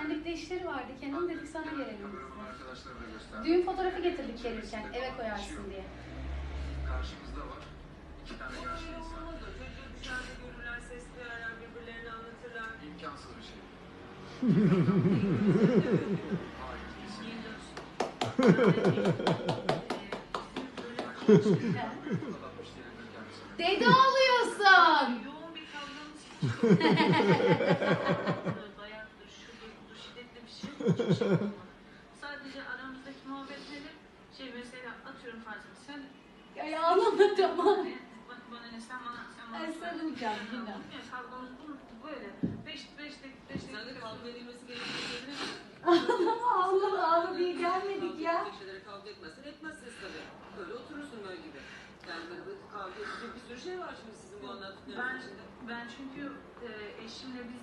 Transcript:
Pendik'te işleri vardı. Kenan dedik sana gelelim biz de. Düğün fotoğrafı getirdik gelirken eve koyarsın diye. Karşımızda var. İki tane yaşlı insan. Görürler, ses duyarlar, birbirlerini anlatırlar. İmkansız bir şey. Dede oluyorsun. Sadece aramızdaki muhabbet nedir? Şey mesela atıyorum farzını. Sen Ya ağlama tamam. bak bana ne sen bana sen bana. Ay, sarılacağım yine. Ya kavgamız bu böyle. Beş, beş dakika, beş dakika. Sen de kavga edilmesi gerektiğini Ağlama ağlama diye gelmedik ya. Kavga etmezsen etmezsiniz tabii. Öyle oturursun böyle gibi. Yani böyle bir kavga edecek bir sürü şey var şimdi sizin bu anlattıklarınız Ben, içinde. ben çünkü e, eşimle biz